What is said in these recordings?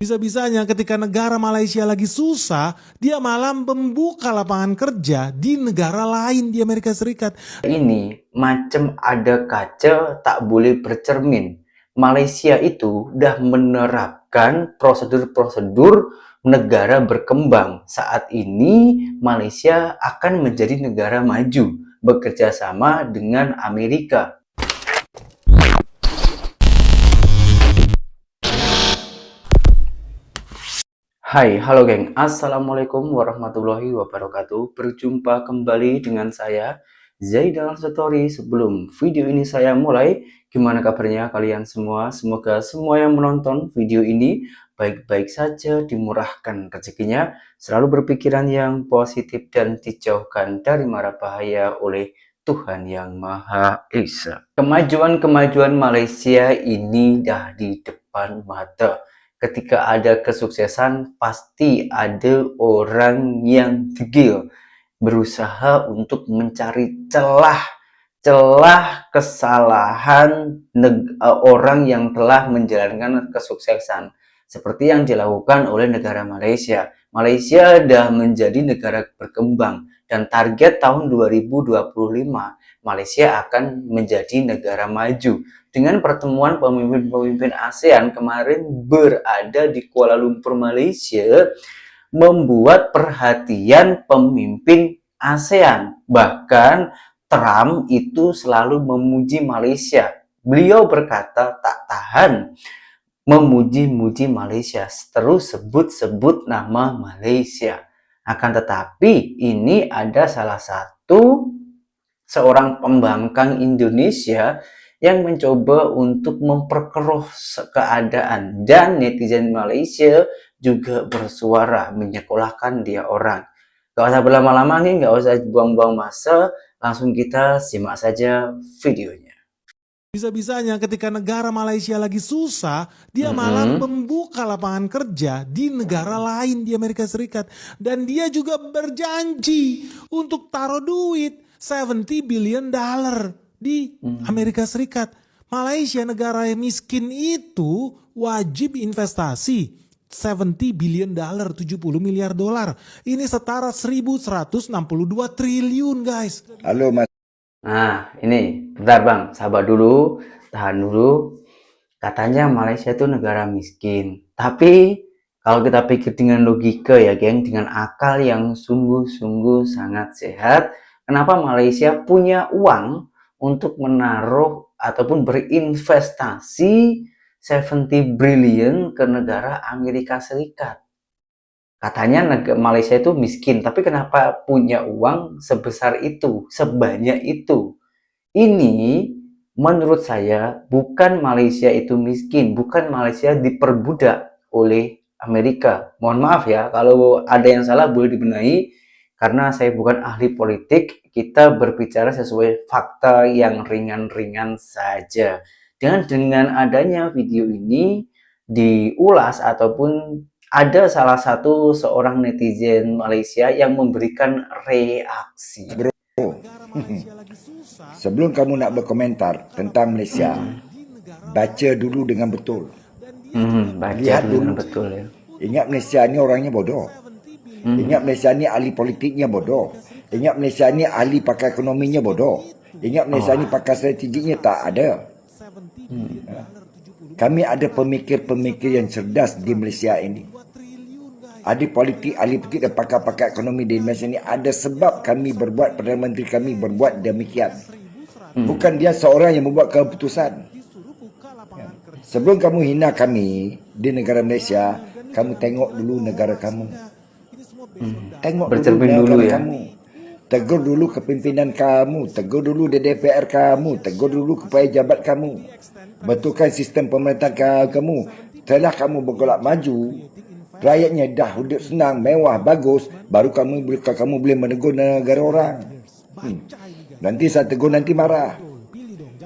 Bisa-bisanya ketika negara Malaysia lagi susah, dia malah membuka lapangan kerja di negara lain di Amerika Serikat. ini macam ada kaca tak boleh bercermin. Malaysia itu udah menerapkan prosedur-prosedur negara berkembang. Saat ini Malaysia akan menjadi negara maju bekerja sama dengan Amerika. Hai, halo geng. Assalamualaikum warahmatullahi wabarakatuh. Berjumpa kembali dengan saya Zai dalam story sebelum video ini saya mulai gimana kabarnya kalian semua? Semoga semua yang menonton video ini baik-baik saja dimurahkan rezekinya. Selalu berpikiran yang positif dan dijauhkan dari mara bahaya oleh Tuhan yang Maha Esa. Kemajuan-kemajuan Malaysia ini dah di depan mata ketika ada kesuksesan pasti ada orang yang degil berusaha untuk mencari celah celah kesalahan eh, orang yang telah menjalankan kesuksesan seperti yang dilakukan oleh negara Malaysia. Malaysia sudah menjadi negara berkembang dan target tahun 2025 Malaysia akan menjadi negara maju. Dengan pertemuan pemimpin-pemimpin ASEAN kemarin berada di Kuala Lumpur, Malaysia, membuat perhatian pemimpin ASEAN. Bahkan Trump itu selalu memuji Malaysia. Beliau berkata tak tahan memuji-muji Malaysia, terus sebut-sebut nama Malaysia. Akan tetapi ini ada salah satu seorang pembangkang Indonesia yang mencoba untuk memperkeruh keadaan dan netizen Malaysia juga bersuara menyekolahkan dia orang. Gak usah berlama-lama nih, gak usah buang-buang masa, langsung kita simak saja videonya. Bisa-bisanya ketika negara Malaysia lagi susah, dia malah Mhm. membuka lapangan kerja di negara lain di Amerika Serikat. Dan dia juga berjanji untuk taruh duit 70 billion dollar di Amerika Serikat. Malaysia negara yang miskin itu wajib investasi 70 billion dollar, 70 miliar dolar. Ini setara 1162 triliun guys. Halo Mas Nah, ini bentar Bang, sabar dulu, tahan dulu. Katanya Malaysia itu negara miskin. Tapi kalau kita pikir dengan logika ya, geng, dengan akal yang sungguh-sungguh sangat sehat, kenapa Malaysia punya uang untuk menaruh ataupun berinvestasi 70 billion ke negara Amerika Serikat? Katanya Malaysia itu miskin, tapi kenapa punya uang sebesar itu, sebanyak itu? Ini menurut saya bukan Malaysia itu miskin, bukan Malaysia diperbudak oleh Amerika. Mohon maaf ya, kalau ada yang salah boleh dibenahi karena saya bukan ahli politik, kita berbicara sesuai fakta yang ringan-ringan saja. Dan dengan adanya video ini diulas ataupun ada salah satu seorang netizen Malaysia yang memberikan reaksi. Bro, sebelum kamu nak berkomentar tentang Malaysia, baca dulu dengan betul. Hmm, baca Lihat dulu dulu. betul ya. Ingat Malaysia ni orangnya bodoh. Ingat Malaysia ni ahli politiknya bodoh. Ingat Malaysia ni ahli pakar ekonominya bodoh. Ingat Malaysia ni pakar strategiknya tak ada. 70 billion dollar, 70 Kami ada pemikir-pemikir yang cerdas di Malaysia ini. Ahli politik, ahli politik dan pakar-pakar ekonomi di Malaysia ini ada sebab kami berbuat, Perdana Menteri kami berbuat demikian. Bukan dia seorang yang membuat keputusan. Kerja. Sebelum kamu hina kami di negara Malaysia, kamu tengok dulu negara kamu. Based Tengok Bercermin dulu dulu ya. kamu. Tegur dulu kepimpinan kamu, tegur dulu DPR kamu, tegur dulu pejabat kamu. Betulkan sistem pemerintahan ka- kamu. Setelah kamu bergolak maju, rakyatnya dah hidup senang, mewah, bagus, baru kamu boleh kamu boleh menegur negara orang. Hmm. Nanti saya tegur nanti marah.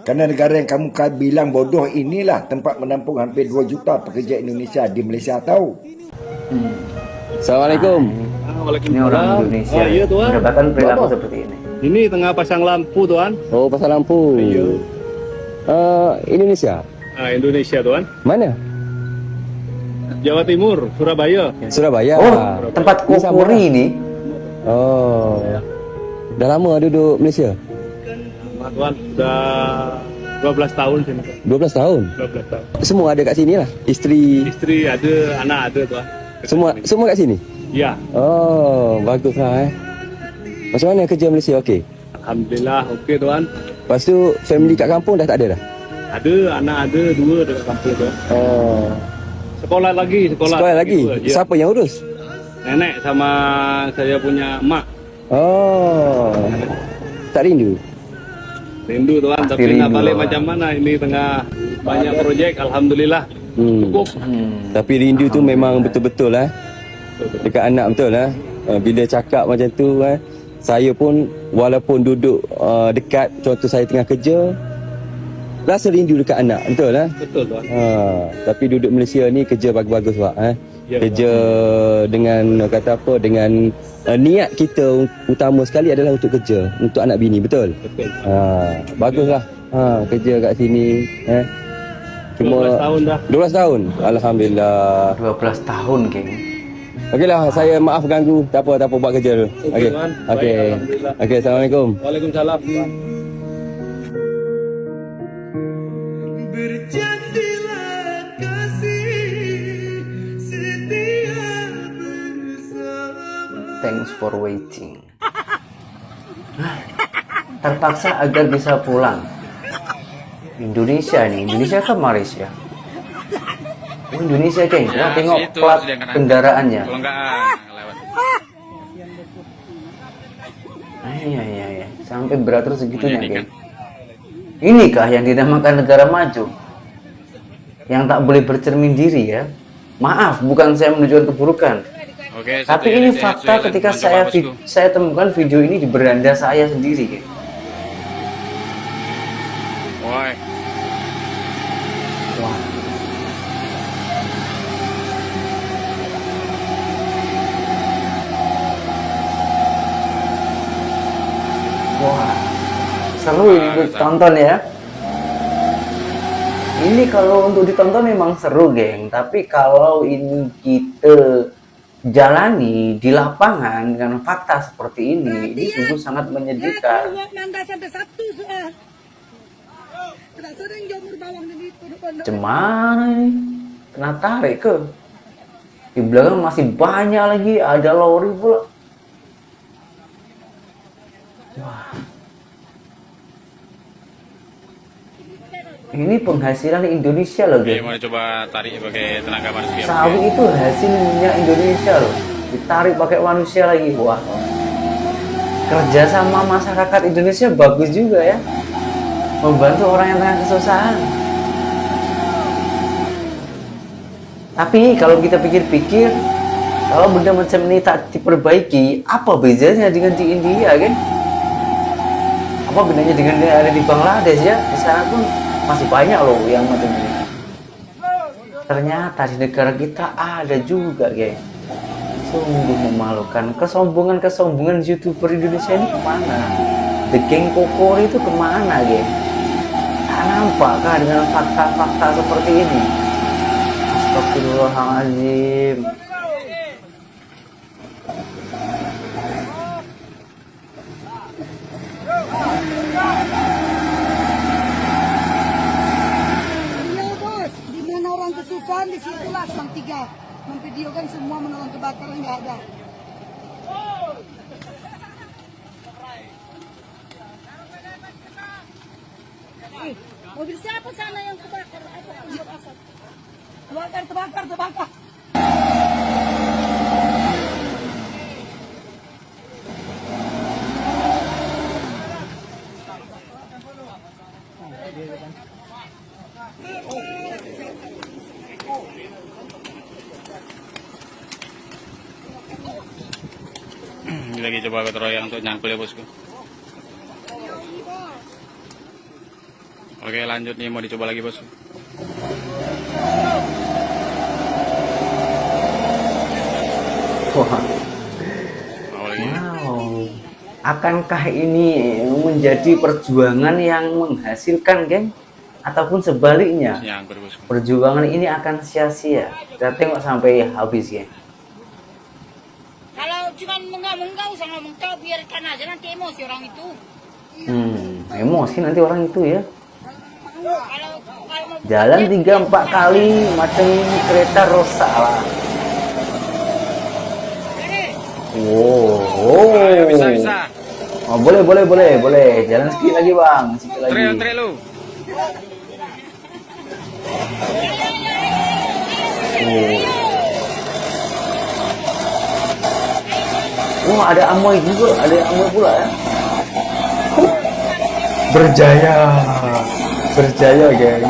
Kerana negara yang kamu ka- bilang bodoh inilah tempat menampung hampir 2 juta pekerja Indonesia di Malaysia tahu. Assalamualaikum. Ini orang Indonesia Oh, iya, Tuan. mendapatkan perilaku seperti ini. Ini tengah pasang lampu tuan. Oh, pasal lampu. Iya. Uh, Indonesia. Ah, Indonesia tuan. Mana? Jawa Timur, Surabaya. Surabaya. Oh, tempat Ini sama Kokori ini. Oh. Dah lama duduk Malaysia? Pak Tuan sudah 12 tahun sini. 12 tahun. 12 tahun. Semua ada kat sini lah. Isteri Istri ada, anak ada tuan. semua semua kat sini. Ya, Oh, baguslah eh. Macam mana kerja Malaysia okey? alhamdulillah okey tuan. Lepas tu family kat kampung dah tak ada dah. Ada anak ada dua dekat kampung tuan. Oh. Sekolah lagi, sekolah. Sekolah lagi. Dua, ya. Siapa yang urus? Nenek sama saya punya mak. Oh. Tak rindu. Rindu tuan, Pasti tapi nak rindu, balik Tuan. macam mana ini tengah banyak projek, alhamdulillah. Hmm. Cukup. Hmm. Tapi rindu tu memang betul-betul lah. Dekat anak betul lah. Uh, bila cakap macam tu eh, saya pun walaupun duduk uh, dekat contoh saya tengah kerja rasa rindu dekat anak betul lah. Betul tuan. Ha, tapi duduk Malaysia ni kerja bagus-bagus pak eh. Ya, kerja dengan kata apa dengan uh, niat kita utama sekali adalah untuk kerja untuk anak bini betul. Betul. Ha, baguslah. Ha, kerja kat sini eh. 12 tahun dah. 12 tahun. Alhamdulillah. 12 tahun, geng. Okeylah, saya maaf ganggu. Tak apa, tak apa buat kerja dulu. Okey, Okey. Okey. Assalamualaikum. Waalaikumsalam. Thanks for waiting. Terpaksa agar bisa pulang. Indonesia nih, Indonesia ke Malaysia? Oh, Indonesia, geng. Gua tengok plat kendaraannya. Kalau enggak ah, lewat. Ah, Iya, iya, iya. Sampai beratur segitunya, geng. Inikah yang dinamakan negara maju? Yang tak boleh bercermin diri ya? Maaf, bukan saya menunjukkan keburukan. Oke, Tapi ini fakta ketika saya saya temukan video ini di beranda saya sendiri, geng. Seru ini untuk ditonton ya. Ini kalau untuk ditonton memang seru, geng. Tapi kalau ini kita jalani di lapangan dengan fakta seperti ini, ini sungguh sangat menyedihkan. Depan. Cemana ini? Kena tarik ke? Di belakang masih banyak lagi, ada lori pula. Ini penghasilan Indonesia loh, mau coba tarik pakai tenaga manusia. Sawi itu hasil minyak Indonesia loh. Ditarik pakai manusia lagi. Wah. Kerja sama masyarakat Indonesia bagus juga ya. Membantu orang yang tengah kesusahan. Tapi kalau kita pikir-pikir, kalau benda macam ini tak diperbaiki, apa bedanya dengan di India, kan? Apa bedanya dengan yang ada di Bangladesh ya? Di sana pun masih banyak loh yang macam ini. Ternyata di negara kita ada juga, geng. Sungguh memalukan. Kesombongan-kesombongan youtuber Indonesia ini ke mana? The Gang Kokori itu ke mana, geng? Tak nampak kah dengan fakta-fakta seperti ini? Astagfirullahaladzim. Kebakaran nggak ada. Eh, mobil siapa sana yang kebakar? Apa yang asap? Terbakar, terbakar, terbakar. Coba keteroyang untuk nyangkul ya bosku. Oke lanjut nih mau dicoba lagi bosku. Wah. Lagi. Wow. Akankah ini menjadi perjuangan yang menghasilkan, geng? ataupun sebaliknya perjuangan ini akan sia-sia. Kita tengok sampai habis ya. Sama mengkau biarkan aja nanti emosi orang itu. Hmm, emosi nanti orang itu ya. Jalan tiga empat kali macam kereta rosak lah. Wow, Ayo, bisa, oh. bisa. Oh, boleh, boleh, boleh, boleh. Jalan sedikit lagi bang, sedikit lagi. Trail, trail lu. Oh, ada amoy juga, ada amoy pula ya. Berjaya, berjaya geng.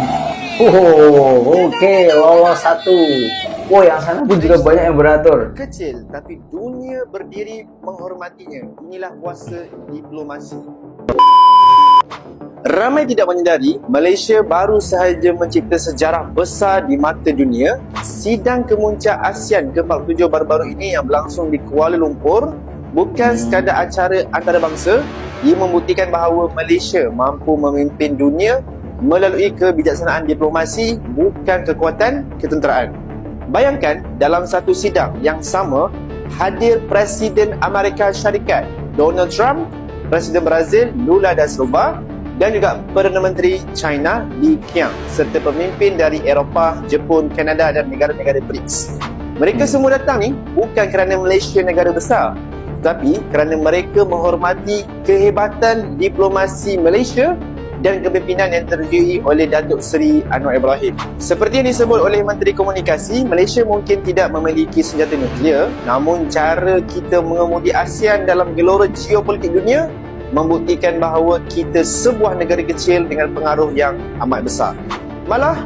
Oh, oke, lolos satu. Oh, yang sana pun juga banyak yang beratur. kecil tapi dunia berdiri menghormatinya. Inilah kuasa diplomasi. Ramai tidak menyedari, Malaysia baru sahaja mencipta sejarah besar di mata dunia. Sidang kemuncak ASEAN ke-47 baru-baru ini yang berlangsung di Kuala Lumpur bukan sekadar acara antarabangsa, ia membuktikan bahawa Malaysia mampu memimpin dunia melalui kebijaksanaan diplomasi bukan kekuatan ketenteraan. Bayangkan dalam satu sidang yang sama hadir Presiden Amerika Syarikat Donald Trump, Presiden Brazil Lula da Silva dan juga Perdana Menteri China Li Qiang serta pemimpin dari Eropah, Jepun, Kanada dan negara-negara BRICS. Mereka semua datang ni bukan kerana Malaysia negara besar tetapi kerana mereka menghormati kehebatan diplomasi Malaysia dan kepimpinan yang terdiri oleh Datuk Seri Anwar Ibrahim. Seperti yang disebut oleh Menteri Komunikasi, Malaysia mungkin tidak memiliki senjata nuklear, namun cara kita mengemudi ASEAN dalam gelora geopolitik dunia membuktikan bahawa kita sebuah negara kecil dengan pengaruh yang amat besar. Malah,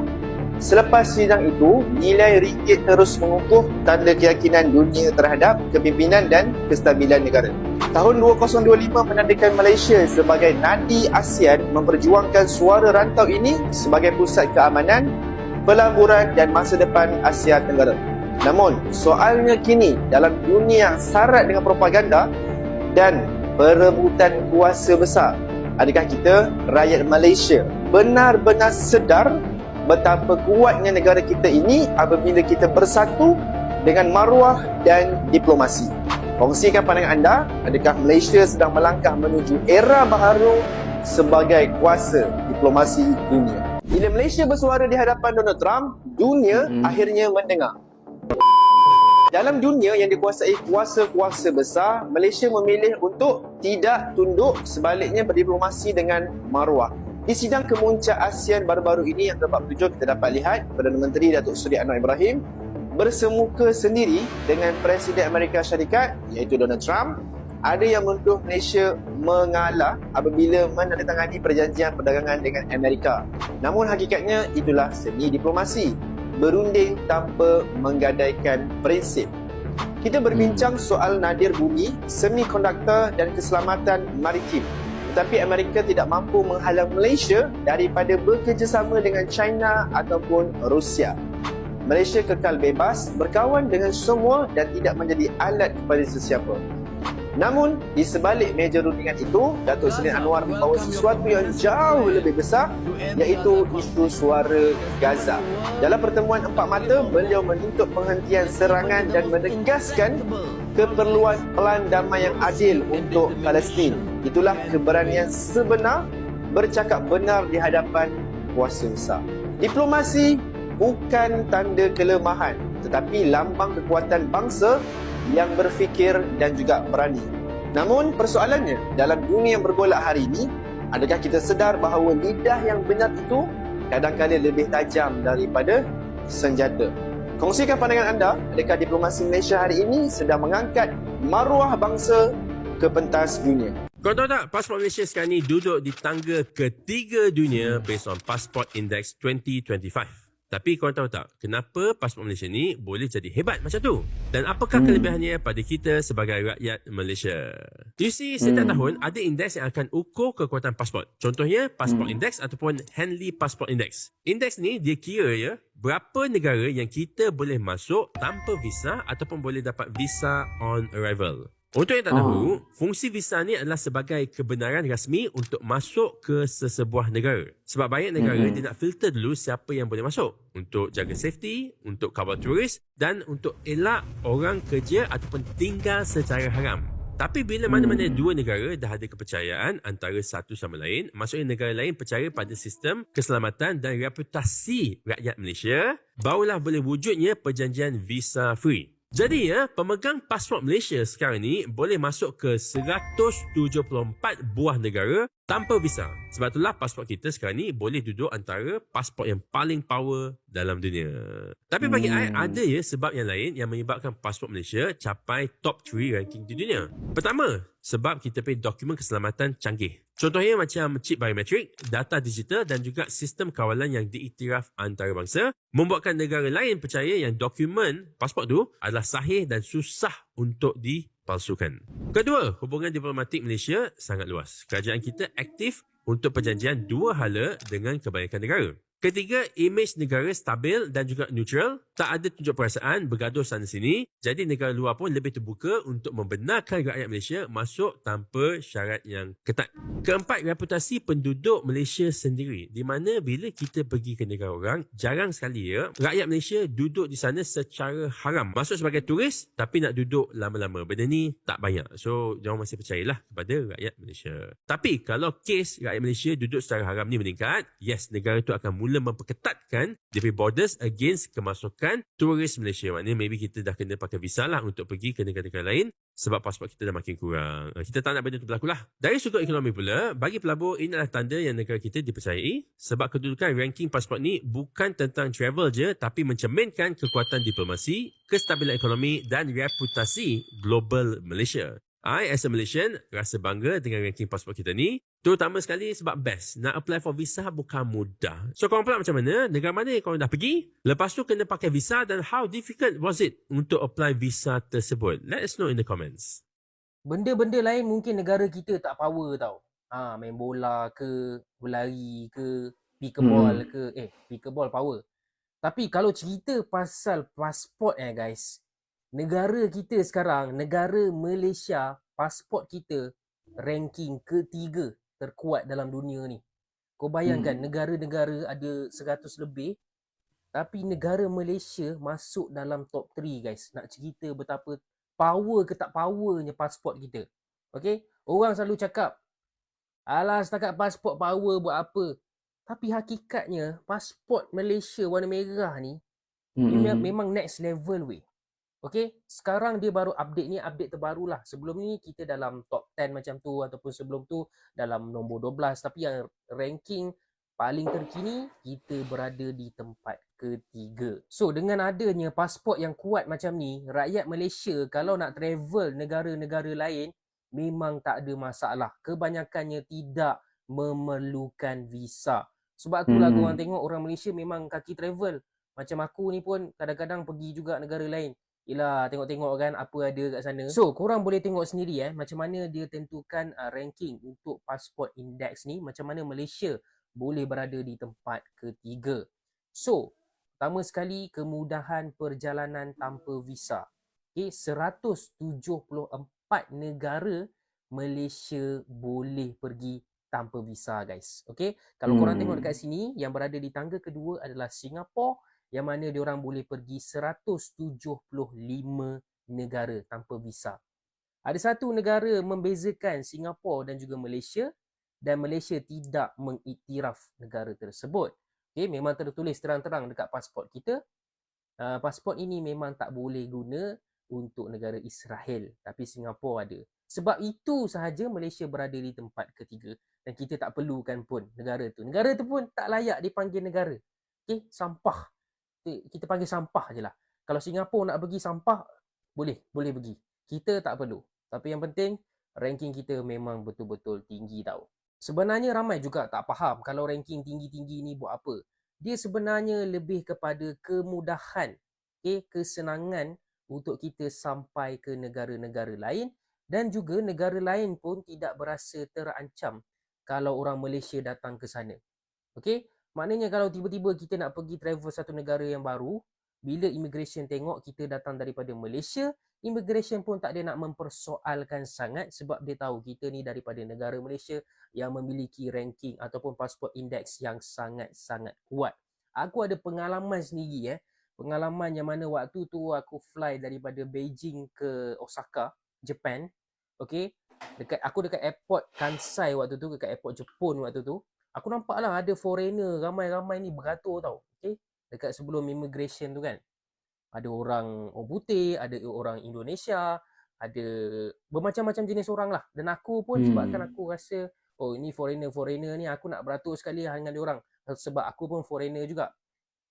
selepas sidang itu, nilai ringgit terus mengukuh tanda keyakinan dunia terhadap kepimpinan dan kestabilan negara. Tahun 2025 menandakan Malaysia sebagai nadi ASEAN memperjuangkan suara rantau ini sebagai pusat keamanan, pelaburan dan masa depan Asia Tenggara. Namun, soalnya kini dalam dunia yang syarat dengan propaganda dan perebutan kuasa besar, adakah kita, rakyat Malaysia, benar-benar sedar betapa kuatnya negara kita ini apabila kita bersatu dengan maruah dan diplomasi? Kongsikan pandangan anda, adakah Malaysia sedang melangkah menuju era baharu sebagai kuasa diplomasi dunia? Bila Malaysia bersuara di hadapan Donald Trump, dunia Hmm. akhirnya mendengar. Dalam dunia yang dikuasai kuasa-kuasa besar, Malaysia memilih untuk tidak tunduk sebaliknya berdiplomasi dengan maruah. Di sidang kemuncak ASEAN baru-baru ini yang ke-47 kita dapat lihat Perdana Menteri Datuk Seri Anwar Ibrahim bersemuka sendiri dengan Presiden Amerika Syarikat iaitu Donald Trump ada yang menuduh Malaysia mengalah apabila menandatangani perjanjian perdagangan dengan Amerika. Namun hakikatnya itulah seni diplomasi berunding tanpa menggadaikan prinsip. Kita berbincang soal nadir bumi, semikonduktor dan keselamatan maritim. Tetapi Amerika tidak mampu menghalang Malaysia daripada bekerjasama dengan China ataupun Rusia. Malaysia kekal bebas, berkawan dengan semua dan tidak menjadi alat kepada sesiapa. Namun, di sebalik meja rundingan itu, Datuk Seri Anwar membawa sesuatu yang jauh lebih besar iaitu isu suara Gaza. Dalam pertemuan empat mata, beliau menuntut penghentian serangan dan menegaskan keperluan pelan damai yang adil untuk Palestin. Itulah keberanian sebenar bercakap benar di hadapan kuasa besar. Diplomasi bukan tanda kelemahan tetapi lambang kekuatan bangsa yang berfikir dan juga berani. Namun persoalannya dalam dunia yang bergolak hari ini, adakah kita sedar bahawa lidah yang benar itu kadang-kadang lebih tajam daripada senjata? Kongsikan pandangan anda, adakah diplomasi Malaysia hari ini sedang mengangkat maruah bangsa ke pentas dunia? Kau tahu tak, pasport Malaysia sekarang ni duduk di tangga ketiga dunia based on Passport Index 2025. Tapi kau tahu tak, kenapa pasport Malaysia ni boleh jadi hebat macam tu? Dan apakah kelebihannya pada kita sebagai rakyat Malaysia? You see, setiap tahun ada indeks yang akan ukur kekuatan pasport. Contohnya, Passport Index ataupun Henley Passport Index. Indeks ni dia kira ya, berapa negara yang kita boleh masuk tanpa visa ataupun boleh dapat visa on arrival. Untuk yang tak Oh. tahu, fungsi visa ni adalah sebagai kebenaran rasmi untuk masuk ke sesebuah negara. Sebab banyak negara Mm-mm. dia nak filter dulu siapa yang boleh masuk untuk jaga safety, untuk kawal turis dan untuk elak orang kerja ataupun tinggal secara haram. Tapi bila mana-mana dua negara dah ada kepercayaan antara satu sama lain, maksudnya negara lain percaya pada sistem keselamatan dan reputasi rakyat Malaysia, barulah boleh wujudnya perjanjian visa free. Jadi ya, pemegang pasport Malaysia sekarang ni boleh masuk ke 174 buah negara tanpa visa. Sebab itulah pasport kita sekarang ni boleh duduk antara pasport yang paling power dalam dunia. Tapi bagi Hmm. I, ada ya sebab yang lain yang menyebabkan pasport Malaysia capai top 3 ranking di dunia. Pertama, sebab kita punya dokumen keselamatan canggih. Contohnya macam chip biometrik, data digital dan juga sistem kawalan yang diiktiraf antarabangsa membuatkan negara lain percaya yang dokumen pasport tu adalah sahih dan susah untuk dipalsukan. Kedua, hubungan diplomatik Malaysia sangat luas. Kerajaan kita aktif untuk perjanjian dua hala dengan kebanyakan negara. Ketiga, imej negara stabil dan juga neutral. Tak ada tunjuk perasaan bergaduh sana sini. Jadi negara luar pun lebih terbuka untuk membenarkan rakyat Malaysia masuk tanpa syarat yang ketat. Keempat, reputasi penduduk Malaysia sendiri. Di mana bila kita pergi ke negara orang, jarang sekali ya, rakyat Malaysia duduk di sana secara haram. Masuk sebagai turis tapi nak duduk lama-lama. Benda ni tak banyak. So, jangan masih percayalah kepada rakyat Malaysia. Tapi kalau kes rakyat Malaysia duduk secara haram ni meningkat, yes, negara tu akan mula memperketatkan dia punya borders against kemasukan turis Malaysia. Maknanya maybe kita dah kena pakai visa lah untuk pergi ke negara-negara lain sebab pasport kita dah makin kurang. Uh, Kita tak nak benda tu berlaku lah. Dari sudut ekonomi pula, bagi pelabur ini adalah tanda yang negara kita dipercayai sebab kedudukan ranking pasport ni bukan tentang travel je tapi mencerminkan kekuatan diplomasi, kestabilan ekonomi dan reputasi global Malaysia. I as a Malaysian rasa bangga dengan ranking pasport kita ni. Terutama sekali sebab best. Nak apply for visa bukan mudah. So korang pula macam mana? Negara mana yang korang dah pergi? Lepas tu kena pakai visa dan how difficult was it untuk apply visa tersebut? Let us know in the comments. Benda-benda lain mungkin negara kita tak power tau. Ha, main bola ke, berlari ke, pickleball Hmm. ke. Eh, pickleball power. Tapi kalau cerita pasal pasport eh guys. Negara kita sekarang, negara Malaysia, pasport kita ranking ketiga terkuat dalam dunia ni. Kau bayangkan Hmm. negara-negara ada 100 lebih tapi negara Malaysia masuk dalam top 3 guys. Nak cerita betapa power ke tak powernya pasport kita. Okay? Orang selalu cakap, alah setakat pasport power buat apa? Tapi hakikatnya pasport Malaysia warna merah ni Mm-mm. memang next level weh. Okay, sekarang dia baru update ni, update terbaru lah. Sebelum ni kita dalam top 10 macam tu ataupun sebelum tu dalam nombor 12. Tapi yang ranking paling terkini, kita berada di tempat ketiga. So, dengan adanya pasport yang kuat macam ni, rakyat Malaysia kalau nak travel negara-negara lain, memang tak ada masalah. Kebanyakannya tidak memerlukan visa. Sebab itulah Hmm. korang tengok orang Malaysia memang kaki travel. Macam aku ni pun kadang-kadang pergi juga negara lain. Yelah tengok-tengok kan apa ada kat sana. So korang boleh tengok sendiri eh macam mana dia tentukan uh, ranking untuk passport index ni. Macam mana Malaysia boleh berada di tempat ketiga. So pertama sekali kemudahan perjalanan tanpa visa. Okay, 174 negara Malaysia boleh pergi tanpa visa guys. Okay, kalau korang tengok Hmm. dekat sini yang berada di tangga kedua adalah Singapura yang mana diorang boleh pergi 175 negara tanpa visa. Ada satu negara membezakan Singapura dan juga Malaysia dan Malaysia tidak mengiktiraf negara tersebut. Okay, memang tertulis terang-terang dekat pasport kita. Uh, pasport ini memang tak boleh guna untuk negara Israel tapi Singapura ada. Sebab itu sahaja Malaysia berada di tempat ketiga dan kita tak perlukan pun negara tu. Negara tu pun tak layak dipanggil negara. Okay, sampah. Kita- panggil sampah je lah. Kalau Singapura nak pergi sampah, boleh, boleh pergi. Kita tak perlu. Tapi yang penting, ranking kita memang betul-betul tinggi tau. Sebenarnya ramai juga tak faham kalau ranking tinggi-tinggi ni buat apa. Dia sebenarnya lebih kepada kemudahan, okay, kesenangan untuk kita sampai ke negara-negara lain dan juga negara lain pun tidak berasa terancam kalau orang Malaysia datang ke sana. Okey? Maknanya kalau tiba-tiba kita nak pergi travel satu negara yang baru, bila immigration tengok kita datang daripada Malaysia, immigration pun tak ada nak mempersoalkan sangat sebab dia tahu kita ni daripada negara Malaysia yang memiliki ranking ataupun pasport indeks yang sangat-sangat kuat. Aku ada pengalaman sendiri eh. Pengalaman yang mana waktu tu aku fly daripada Beijing ke Osaka, Japan. Okay. Dekat aku dekat airport Kansai waktu tu, dekat airport Jepun waktu tu. Aku nampak lah ada foreigner ramai-ramai ni beratur tau. Okay. Dekat sebelum immigration tu kan. Ada orang orang putih, ada orang Indonesia, ada bermacam-macam jenis orang lah. Dan aku pun Hmm. sebabkan aku rasa oh ini foreigner-foreigner ni aku nak beratur sekali lah dengan dia orang. Sebab aku pun foreigner juga.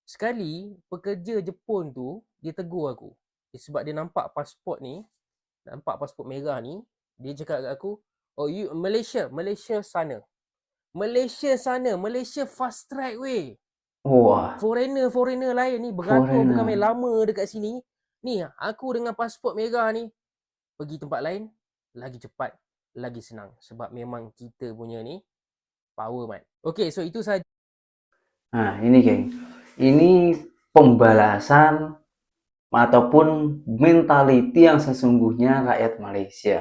Sekali pekerja Jepun tu dia tegur aku. Dia, sebab dia nampak pasport ni, nampak pasport merah ni, dia cakap kat aku, "Oh you Malaysia, Malaysia sana." Malaysia sana, Malaysia fast track weh. Wah, Foreigner-foreigner lain ni beratur bukan main lama dekat sini. Ni aku dengan pasport merah ni pergi tempat lain lagi cepat, lagi senang sebab memang kita punya ni power man. Okay, so itu saja Nah, ini geng. Ini pembalasan ataupun mentality yang sesungguhnya rakyat Malaysia.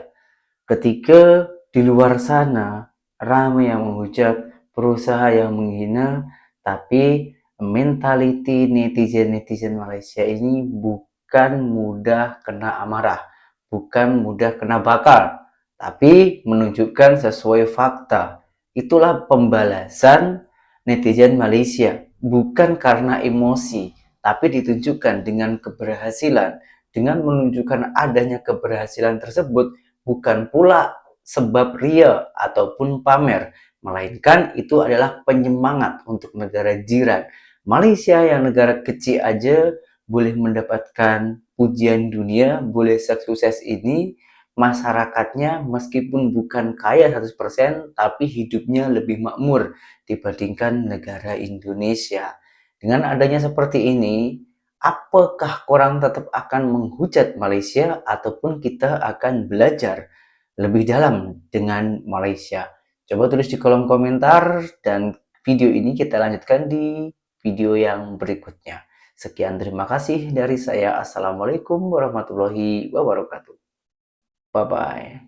Ketika di luar sana ramai yang menghujat, berusaha yang menghina, tapi mentality netizen-netizen Malaysia ini bukan mudah kena amarah, bukan mudah kena bakar, tapi menunjukkan sesuai fakta. Itulah pembalasan netizen Malaysia bukan karena emosi tapi ditunjukkan dengan keberhasilan dengan menunjukkan adanya keberhasilan tersebut bukan pula sebab ria ataupun pamer melainkan itu adalah penyemangat untuk negara jiran Malaysia yang negara kecil aja boleh mendapatkan pujian dunia boleh sukses ini masyarakatnya meskipun bukan kaya 100% tapi hidupnya lebih makmur dibandingkan negara Indonesia. Dengan adanya seperti ini, apakah korang tetap akan menghujat Malaysia ataupun kita akan belajar lebih dalam dengan Malaysia? Coba tulis di kolom komentar dan video ini kita lanjutkan di video yang berikutnya. Sekian terima kasih dari saya. Assalamualaikum warahmatullahi wabarakatuh. Bye-bye.